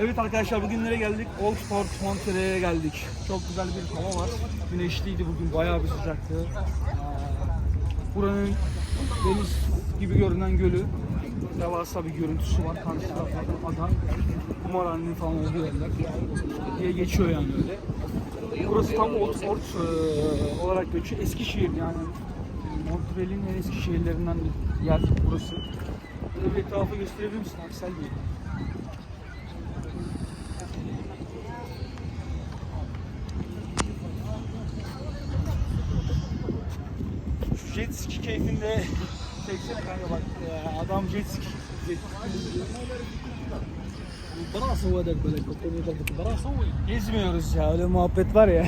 Evet arkadaşlar bugün nereye geldik? Old Port Monterey'e geldik. Çok güzel bir hava var. Güneşliydi bugün bayağı bir sıcaktı. Buranın deniz gibi görünen gölü. Devasa bir görüntüsü var. Karşı tarafta ada. Kumarhanenin falan olduğu yerler. Diye geçiyor yani öyle. Burası tam Old Port e, olarak geçiyor. Eskişehir yani. Montreal'in en eski şehirlerinden bir yer burası. Böyle bir etrafı gösterebilir misin Aksel Bey? jet ski keyfinde çeksene kanka bak ya, adam jet ski. Jet براس هو هذاك بالك كوني ضربك براس هو Gezmiyoruz ya öyle muhabbet var ya.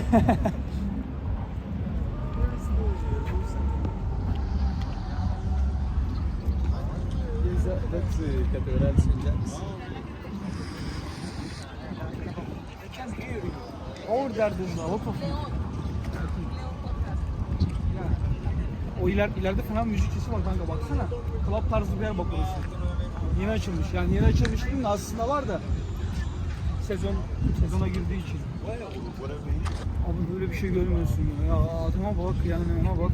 That's Cathedral St. James. Orada there's a lot O iler, ileride falan müzik sesi var kanka baksana. Club tarzı bir yer bak orası. Yeni açılmış. Yani yeni açılmış değil de aslında var da sezon sezona girdiği için. Abi böyle bir şey görmüyorsun ya. ya adama bak yani ona bak.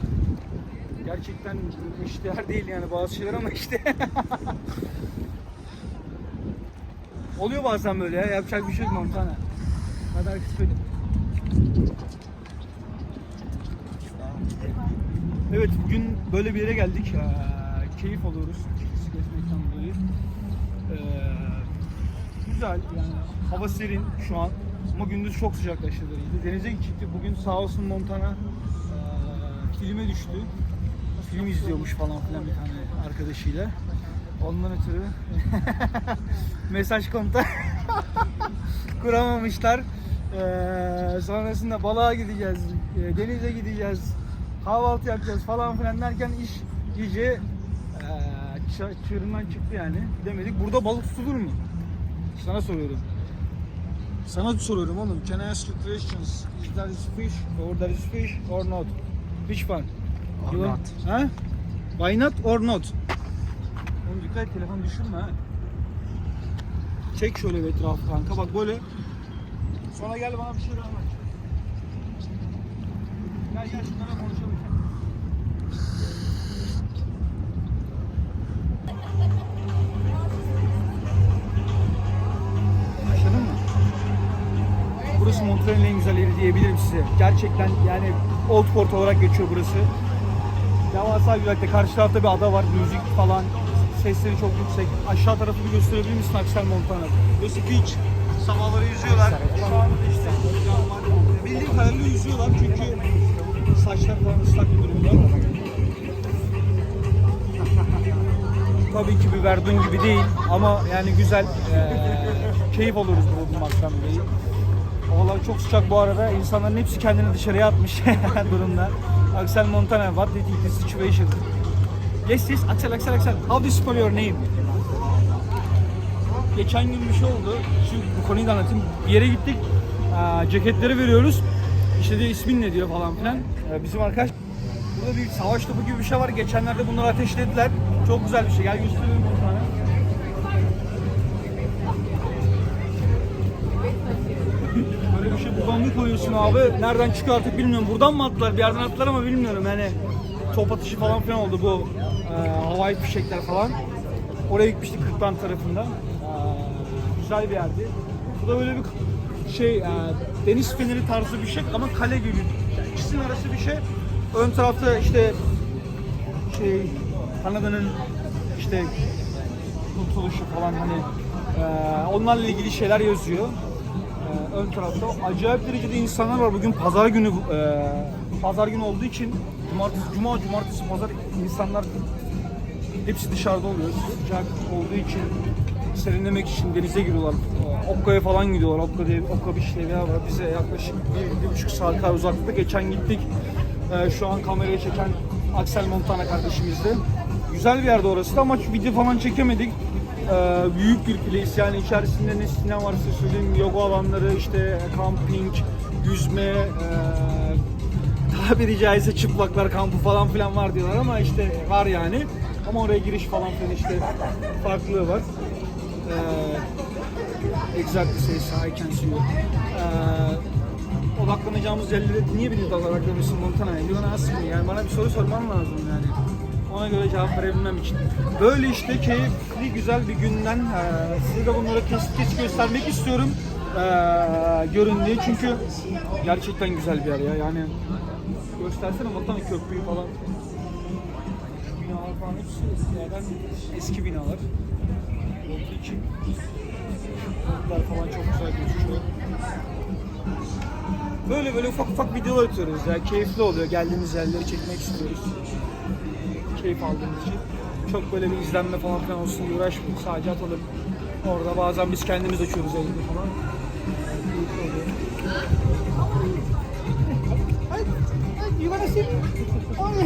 Gerçekten iştihar değil yani bazı şeyler ama işte. Oluyor bazen böyle ya. Yapacak bir şey yok Montana. Hadi herkes böyle. Evet bugün böyle bir yere geldik. Ee, keyif alıyoruz. gezmekten dolayı. Ee, güzel yani hava serin şu an ama gündüz çok sıcak aşırı derecede. Denize gittik. Bugün sağ olsun Montana ee, filme düştü. Film izliyormuş falan filan bir tane arkadaşıyla. Ondan ötürü mesaj konta kuramamışlar. Ee, sonrasında balığa gideceğiz, e, denize gideceğiz, kahvaltı yapacağız falan filan derken iş iyice e, çı- çığırından çıktı yani. Demedik. Burada balık tutulur mu? Sana soruyorum. Sana soruyorum oğlum. Can I ask you questions? Is there is fish or there is fish or not? Which one? Or You not. Ha? Why not or not? Oğlum dikkat et telefon düşürme ha. Çek şöyle bir etrafı kanka bak böyle. Sonra gel bana bir şey anlat. Gel gel şunlara konuşalım. Montreal'in en güzel yeri diyebilirim size. Gerçekten yani Old Port olarak geçiyor burası. Devasa güzellikte karşı tarafta bir ada var, müzik falan. Sesleri çok yüksek. Aşağı tarafı bir gösterebilir misin Axel Montana? Burası beach. Sabahları yüzüyorlar. Şu anda işte bildiğim kadarıyla yüzüyorlar çünkü saçlar falan ıslak bir durumda. Tabii ki bir Verdun gibi değil ama yani güzel. Eee keyif alıyoruz bulunmaktan dolayı. Havalar çok sıcak bu arada. İnsanların hepsi kendini dışarıya atmış durumda. Axel Montana, what do you think the situation? Yes, yes, Axel, Axel, Axel. How do you spell your name? Geçen gün bir şey oldu. Şu bu konuyu da anlatayım. Bir yere gittik. Ceketleri veriyoruz. İşte diyor ismin ne diyor falan filan. Ee, bizim arkadaş Burada bir savaş topu gibi bir şey var. Geçenlerde bunları ateşlediler. Çok güzel bir şey. Gel gösterelim şey buradan bir koyuyorsun abi. Nereden çıkıyor artık bilmiyorum. Buradan mı attılar? Bir yerden attılar ama bilmiyorum. Yani top atışı falan filan oldu bu e, havai fişekler falan. Oraya gitmiştik Kırklan tarafında. E, güzel bir yerdi. Bu da böyle bir şey e, deniz feneri tarzı bir şey ama kale gibi. Yani arası bir şey. Ön tarafta işte şey Kanada'nın işte kurtuluşu falan hani e, onlarla ilgili şeyler yazıyor. Ön tarafta acayip derecede insanlar var. Bugün pazar günü e, pazar günü olduğu için cumartesi, cuma, cumartesi, pazar insanlar hepsi dışarıda oluyor. Sıcak olduğu için serinlemek için denize giriyorlar. E, Okka'ya falan gidiyorlar. Okka diye Okka bir şey var. Bize yaklaşık bir, bir buçuk saat kadar uzaklıkta. Geçen gittik. E, şu an kameraya çeken Axel Montana kardeşimizdi. Güzel bir yerde orası da ama video falan çekemedik. Ee, büyük bir place yani içerisinde ne varsa söyleyeyim yoga alanları işte camping, yüzme, ee, tabiri caizse çıplaklar kampı falan filan var diyorlar ama işte var yani. Ama oraya giriş falan filan işte farklılığı var. Ee, Exactly says I can see you. Ee, odaklanacağımız yerleri niye bir odaklanıyorsun Montana'ya? You gonna ask me. Yani bana bir soru sorman lazım yani. Ona göre cevap verebilmem için. Böyle işte keyifli, güzel bir günden e, size de bunları kesit kesit göstermek istiyorum. E, göründüğü çünkü gerçekten güzel bir yer ya. Yani göstersene Montana köprüyü falan. Binalar falan hepsi eskilerden eski binalar. Olduğu için Yollar falan çok güzel gözüküyor. Böyle böyle ufak ufak videolar atıyoruz ya. Keyifli oluyor. Geldiğimiz yerleri çekmek istiyoruz. Keyif aldığımız için. Çok böyle bir izlenme falan filan olsun diye uğraşmıyoruz. Sadece atalım. Orada bazen biz kendimiz açıyoruz evde falan.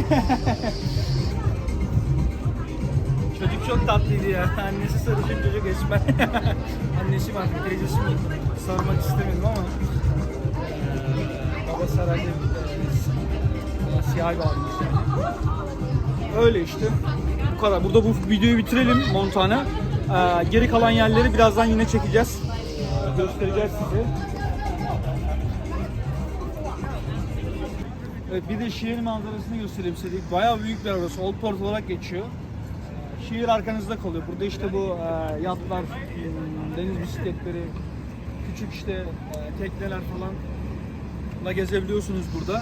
Çocuk çok tatlıydı ya. Annesi sarışın çocuk esmer. Annesi var, teyzesi mi? Sormak istemedim ama. Eee babası herhalde eee, siyah bir abimiz. Öyle işte. Bu kadar. Burada bu videoyu bitirelim Montana. Eee, geri kalan yerleri birazdan yine çekeceğiz. Göstereceğiz size. Evet bir de şehir manzarasını göstereyim istedik. Bayağı büyük bir arası. Old Port olarak geçiyor. Şehir arkanızda kalıyor. Burada işte bu e, yatlar, m, deniz bisikletleri, küçük işte e, tekneler falan la gezebiliyorsunuz burada.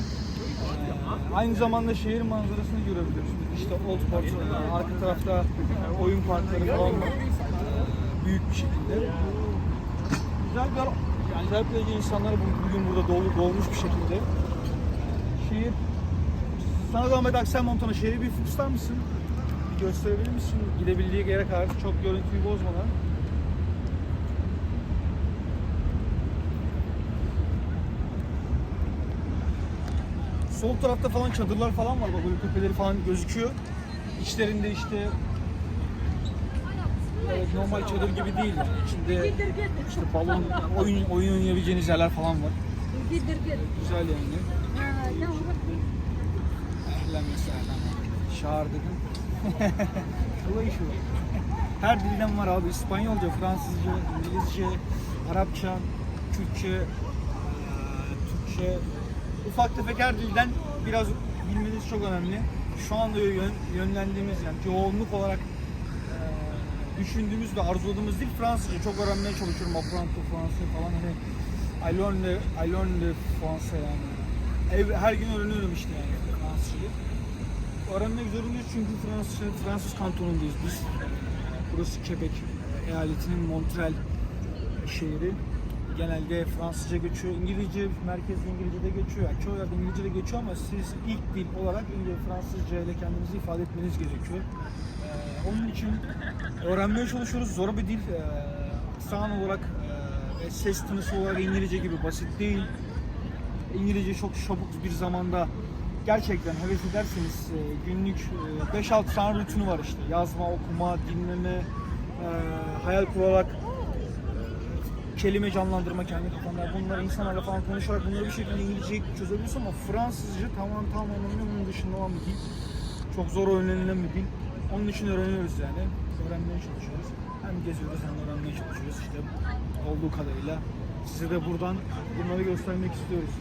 E, aynı zamanda şehir manzarasını görebiliyorsunuz. İşte Old Port, e, arka tarafta oyun parkları falan var. E, büyük bir şekilde. Güzel bir yani özellikle insanlar bu- bugün burada dolu dolmuş bir şekilde. Şehir sana zahmet Aksel Montana şehri bir tutar mısın? Bir gösterebilir misin? Gidebildiği yere kadar çok görüntüyü bozmadan. Sol tarafta falan çadırlar falan var. Bak böyle tepeleri falan gözüküyor. İçlerinde işte evet, normal çadır gibi değil. İçinde işte balon, oyun oyun oynayabileceğiniz yerler falan var. Güzel yani. Ehlen mesela. Şağır dedim. Bu iş bu. Her dilden var abi. İspanyolca, Fransızca, İngilizce, Arapça, eee, Türkçe. Ufak tefek her dilden biraz bilmeniz çok önemli. Şu anda yön, yönlendiğimiz yani çoğunluk olarak eee, düşündüğümüz ve arzuladığımız dil Fransızca. Çok öğrenmeye çalışıyorum. Apprenti Fransız falan hani I learn the, I learn the Fransa yani. Ev, her gün öğreniyorum işte yani Fransızcayı. Öğrenmek zorundayız çünkü Fransız, Fransız kantonundayız biz. Burası Quebec eyaletinin Montreal şehri. Genelde Fransızca geçiyor. İngilizce, merkez İngilizce de geçiyor. Yani çoğu yerde İngilizce de geçiyor ama siz ilk dil olarak İngilizce, Fransızca ile kendinizi ifade etmeniz gerekiyor. Ee, onun için öğrenmeye çalışıyoruz. Zor bir dil. Ee, aksan olarak e, ses tınısı olarak İngilizce gibi basit değil. İngilizce çok çabuk bir zamanda gerçekten heves ederseniz e, günlük e, 5-6 tane rutini var işte. Yazma, okuma, dinleme, e, hayal kurarak kelime canlandırma kendi kafanda. Bunları insanlarla falan konuşarak bunları bir şekilde İngilizce çözebiliyorsun ama Fransızca tamam tamamen bunun dışında olan bir dil. Çok zor öğrenilen bir dil. Onun için öğreniyoruz yani. Öğrenmeye çalışıyoruz. Hem geziyoruz hem öğrenmeye çalışıyoruz işte olduğu kadarıyla. Size de buradan bunları göstermek istiyoruz.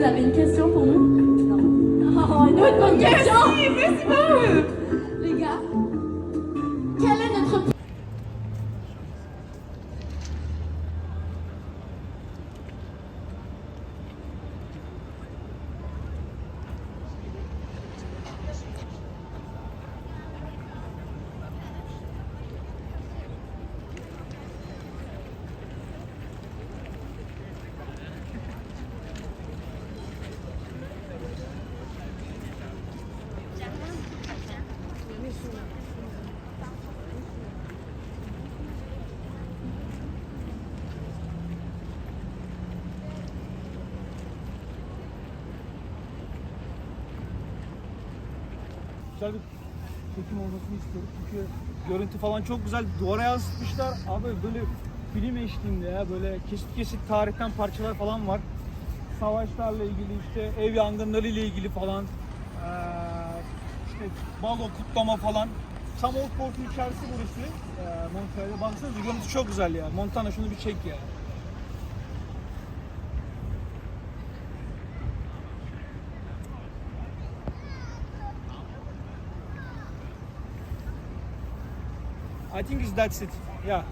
vous avez une question pour nous? Non. Oh, une autre bonne question. Merci, merci beaucoup güzel bir çekim olmasını istiyorum. Çünkü görüntü falan çok güzel. Duvara yansıtmışlar. Abi böyle film eşliğinde ya böyle kesit kesit tarihten parçalar falan var. Savaşlarla ilgili işte ev yangınları ile ilgili falan. Ee, işte balo kutlama falan. Tam Old Port'un içerisi burası. Ee, Montreal'de. Baksanıza görüntü çok güzel ya. Montana şunu bir çek ya. I think that's it. Yeah.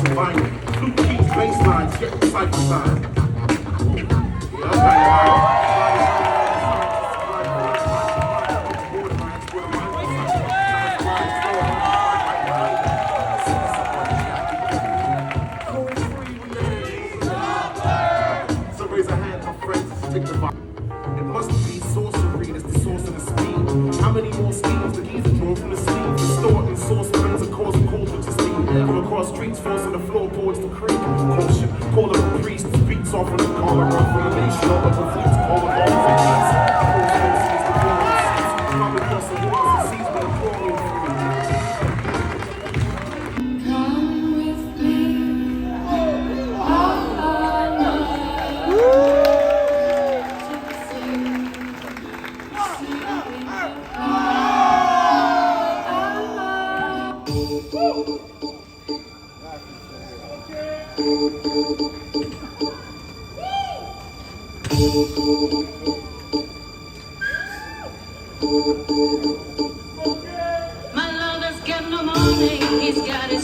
Find two key bass lines, get the cycle sign. Across streets, forcing the floorboards to creak. Caution, call up a priest, beats off on the collar, the nation, all of the fleets, all of My lover's got no money, he's got his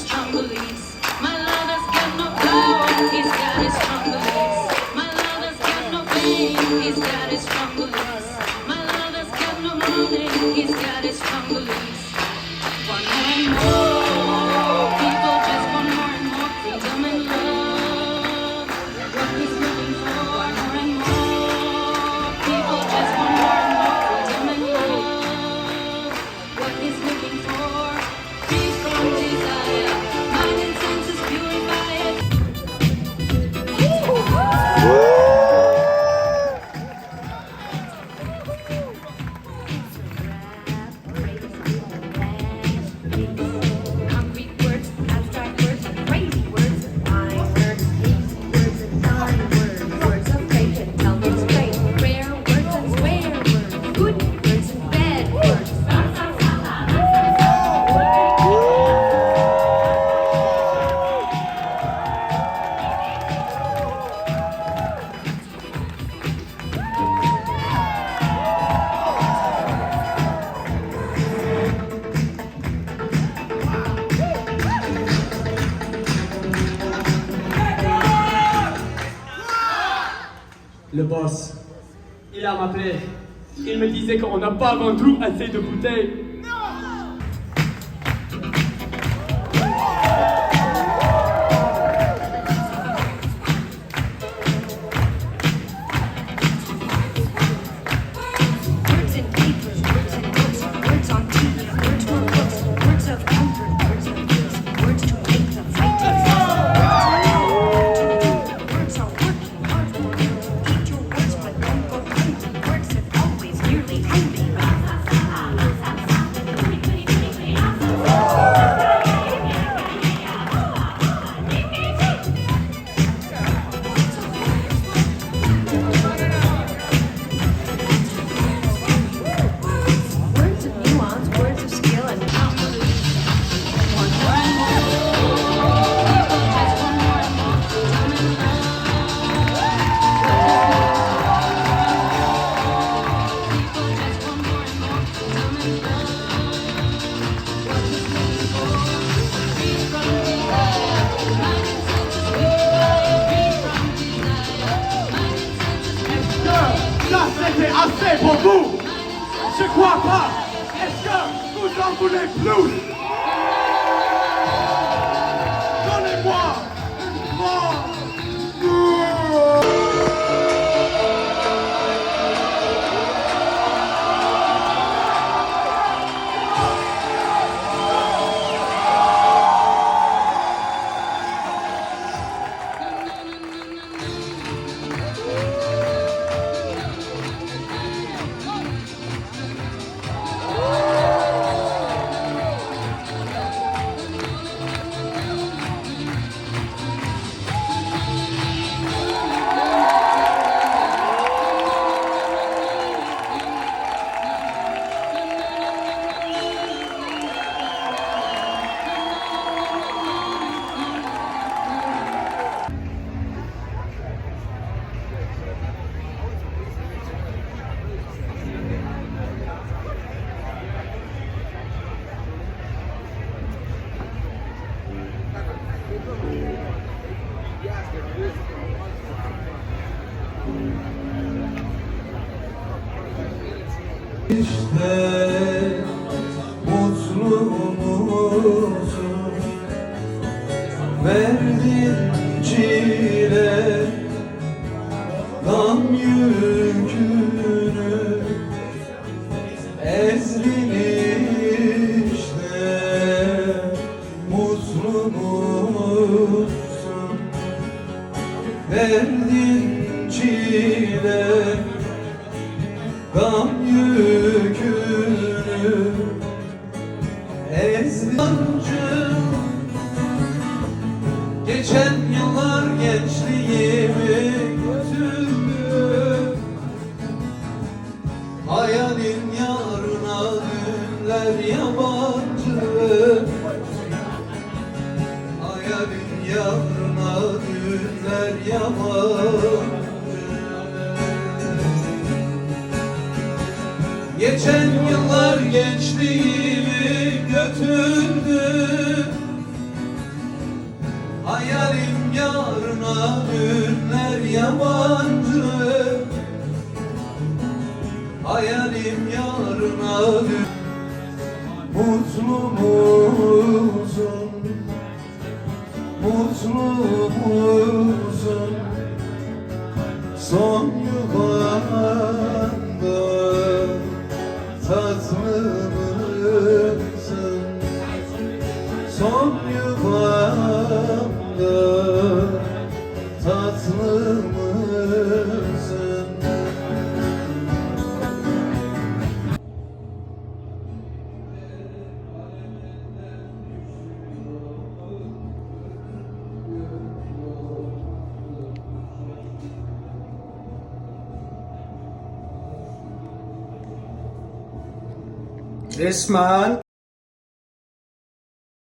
il a m'appelé. Il me disait qu'on n'a pas vendu assez de bouteilles. ezrini Yavruna düller yaman. Geçen yıllar gençliğimi götürdü. Hayalim yarına dünler yamandı. Hayalim yarına dün Mutlu mu? yolumuzun son man.